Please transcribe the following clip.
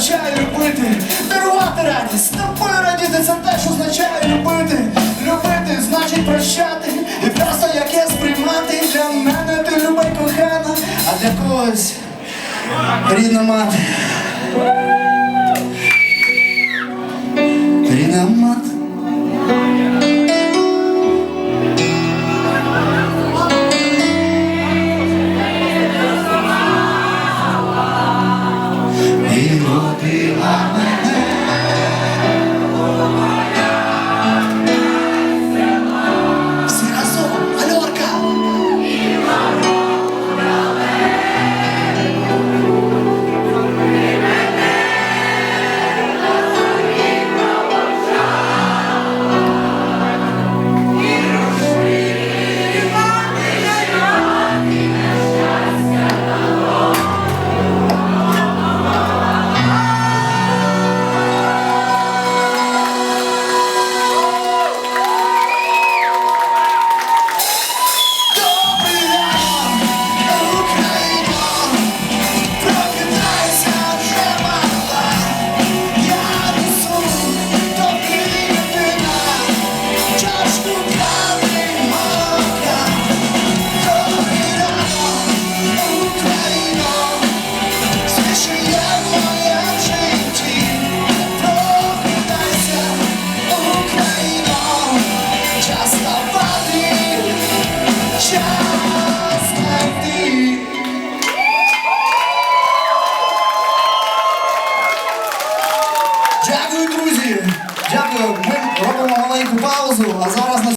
означає любити, дарувати радість, тобою радіти це те, що означає любити. Любити значить прощати, і просто яке сприймати. Для мене ти люба кохана, а для когось рідна мати. Рідна мати. Дякую, друзі. Дякую. Ми робимо маленьку паузу, а зараз на